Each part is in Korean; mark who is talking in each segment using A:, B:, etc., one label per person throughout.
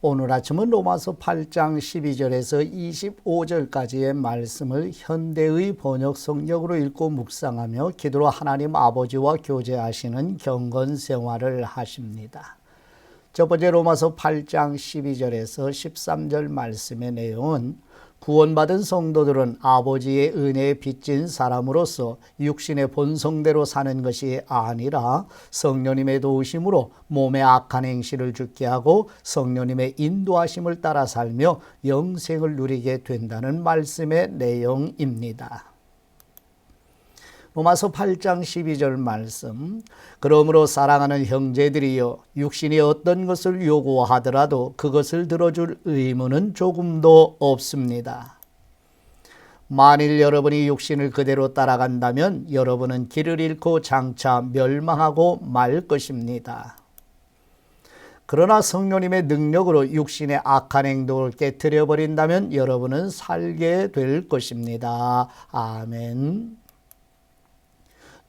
A: 오늘 아침은 로마서 8장 12절에서 25절까지의 말씀을 현대의 번역 성경으로 읽고 묵상하며 기도로 하나님 아버지와 교제하시는 경건 생활을 하십니다. 첫 번째 로마서 8장 12절에서 13절 말씀의 내용은 구원받은 성도들은 아버지의 은혜에 빚진 사람으로서 육신의 본성대로 사는 것이 아니라 성령님의 도우심으로 몸의 악한 행실을 죽게 하고 성령님의 인도하심을 따라 살며 영생을 누리게 된다는 말씀의 내용입니다. 로마서 8장 12절 말씀. 그러므로 사랑하는 형제들이여 육신이 어떤 것을 요구하더라도 그것을 들어줄 의무는 조금도 없습니다. 만일 여러분이 육신을 그대로 따라간다면 여러분은 길을 잃고 장차 멸망하고 말 것입니다. 그러나 성령님의 능력으로 육신의 악한 행동을 깨뜨려 버린다면 여러분은 살게 될 것입니다. 아멘.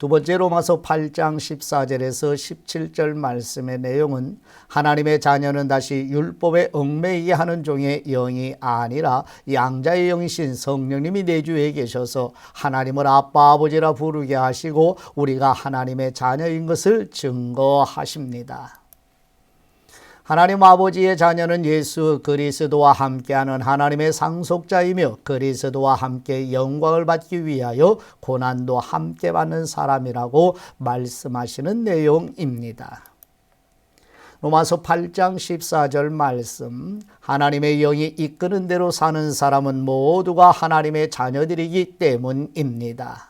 A: 두 번째 로마서 8장 14절에서 17절 말씀의 내용은 하나님의 자녀는 다시 율법에 얽매이게 하는 종의 영이 아니라 양자의 영이신 성령님이 내 주에 계셔서 하나님을 아빠 아버지라 부르게 하시고 우리가 하나님의 자녀인 것을 증거하십니다. 하나님 아버지의 자녀는 예수 그리스도와 함께하는 하나님의 상속자이며 그리스도와 함께 영광을 받기 위하여 고난도 함께 받는 사람이라고 말씀하시는 내용입니다. 로마서 8장 14절 말씀 하나님의 영이 이끄는 대로 사는 사람은 모두가 하나님의 자녀들이기 때문입니다.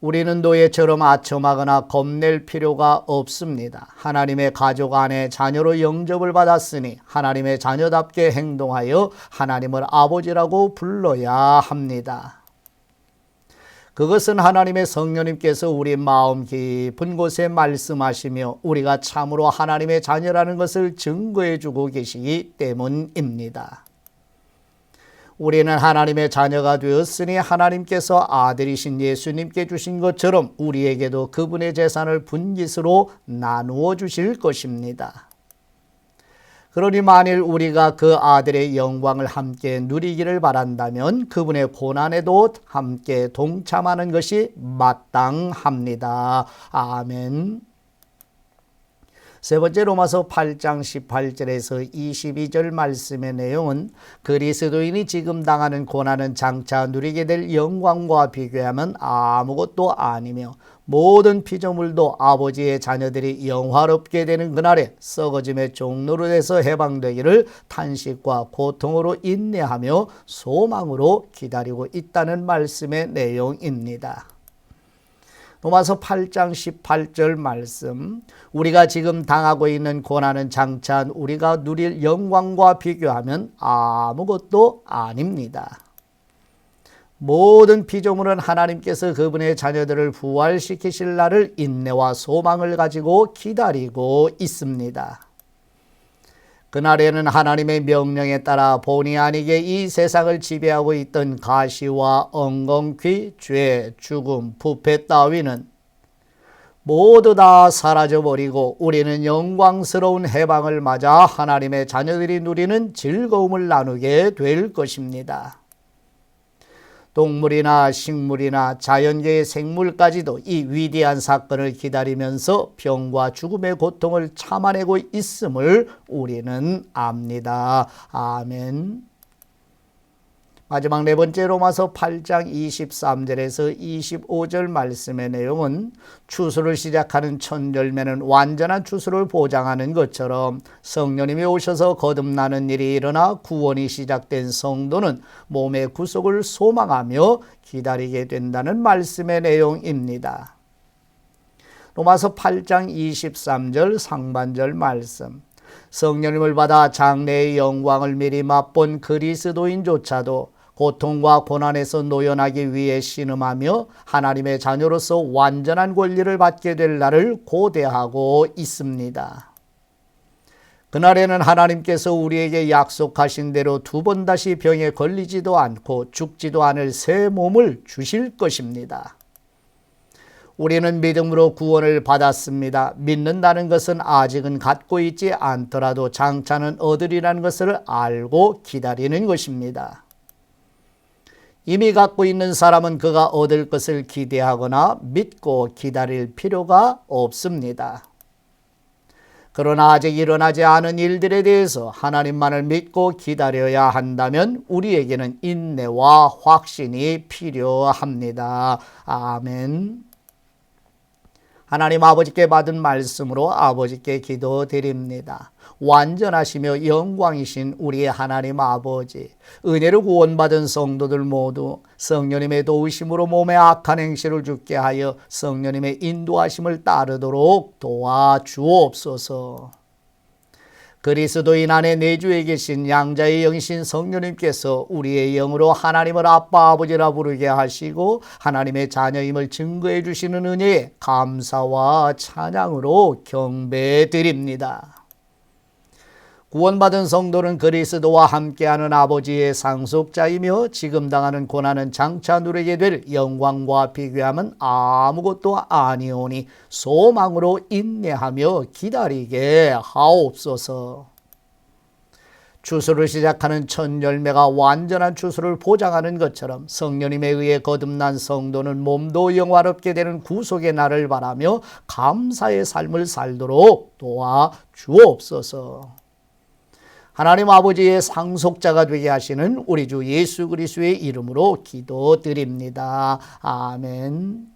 A: 우리는 노예처럼 아첨하거나 겁낼 필요가 없습니다. 하나님의 가족 안에 자녀로 영접을 받았으니 하나님의 자녀답게 행동하여 하나님을 아버지라고 불러야 합니다. 그것은 하나님의 성령님께서 우리 마음 깊은 곳에 말씀하시며 우리가 참으로 하나님의 자녀라는 것을 증거해 주고 계시기 때문입니다. 우리는 하나님의 자녀가 되었으니 하나님께서 아들이신 예수님께 주신 것처럼 우리에게도 그분의 재산을 분깃으로 나누어 주실 것입니다. 그러니 만일 우리가 그 아들의 영광을 함께 누리기를 바란다면 그분의 고난에도 함께 동참하는 것이 마땅합니다. 아멘. 세 번째 로마서 8장 18절에서 22절 말씀의 내용은 그리스도인이 지금 당하는 고난은 장차 누리게 될 영광과 비교하면 아무것도 아니며 모든 피조물도 아버지의 자녀들이 영화롭게 되는 그날에 썩어짐의 종로로 돼서 해방되기를 탄식과 고통으로 인내하며 소망으로 기다리고 있다는 말씀의 내용입니다. 로마서 8장 18절 말씀 우리가 지금 당하고 있는 고난은 장차 우리가 누릴 영광과 비교하면 아무것도 아닙니다. 모든 피조물은 하나님께서 그분의 자녀들을 부활시키실 날을 인내와 소망을 가지고 기다리고 있습니다. 그날에는 하나님의 명령에 따라 본의 아니게 이 세상을 지배하고 있던 가시와 엉겅퀴, 죄, 죽음, 부패 따위는 모두 다 사라져버리고 우리는 영광스러운 해방을 맞아 하나님의 자녀들이 누리는 즐거움을 나누게 될 것입니다. 동물이나 식물이나 자연계의 생물까지도 이 위대한 사건을 기다리면서 병과 죽음의 고통을 참아내고 있음을 우리는 압니다. 아멘. 마지막 네 번째 로마서 8장 23절에서 25절 말씀의 내용은 추수를 시작하는 첫 열매는 완전한 추수를 보장하는 것처럼 성령님이 오셔서 거듭나는 일이 일어나 구원이 시작된 성도는 몸의 구속을 소망하며 기다리게 된다는 말씀의 내용입니다. 로마서 8장 23절 상반절 말씀 성령님을 받아 장래의 영광을 미리 맛본 그리스도인조차도 고통과 고난에서 노연하기 위해 신음하며 하나님의 자녀로서 완전한 권리를 받게 될 날을 고대하고 있습니다. 그날에는 하나님께서 우리에게 약속하신 대로 두 번 다시 병에 걸리지도 않고 죽지도 않을 새 몸을 주실 것입니다. 우리는 믿음으로 구원을 받았습니다. 믿는다는 것은 아직은 갖고 있지 않더라도 장차는 얻으리라는 것을 알고 기다리는 것입니다. 이미 갖고 있는 사람은 그가 얻을 것을 기대하거나 믿고 기다릴 필요가 없습니다. 그러나 아직 일어나지 않은 일들에 대해서 하나님만을 믿고 기다려야 한다면 우리에게는 인내와 확신이 필요합니다. 아멘. 하나님 아버지께 받은 말씀으로 아버지께 기도드립니다. 완전하시며 영광이신 우리 하나님 아버지, 은혜로 구원받은 성도들 모두 성령님의 도우심으로 몸의 악한 행실을 죽게 하여 성령님의 인도하심을 따르도록 도와주옵소서. 그리스도인 안에 내주에 계신 양자의 영신 성령님께서 우리의 영으로 하나님을 아빠 아버지라 부르게 하시고 하나님의 자녀임을 증거해 주시는 은혜에 감사와 찬양으로 경배 드립니다. 구원받은 성도는 그리스도와 함께하는 아버지의 상속자이며 지금 당하는 고난은 장차 누리게 될 영광과 비교하면 아무것도 아니오니 소망으로 인내하며 기다리게 하옵소서. 추수를 시작하는 첫 열매가 완전한 추수를 보장하는 것처럼 성령님에 의해 거듭난 성도는 몸도 영화롭게 되는 구속의 날을 바라며 감사의 삶을 살도록 도와 주옵소서. 하나님 아버지의 상속자가 되게 하시는 우리 주 예수 그리스도의 이름으로 기도드립니다. 아멘.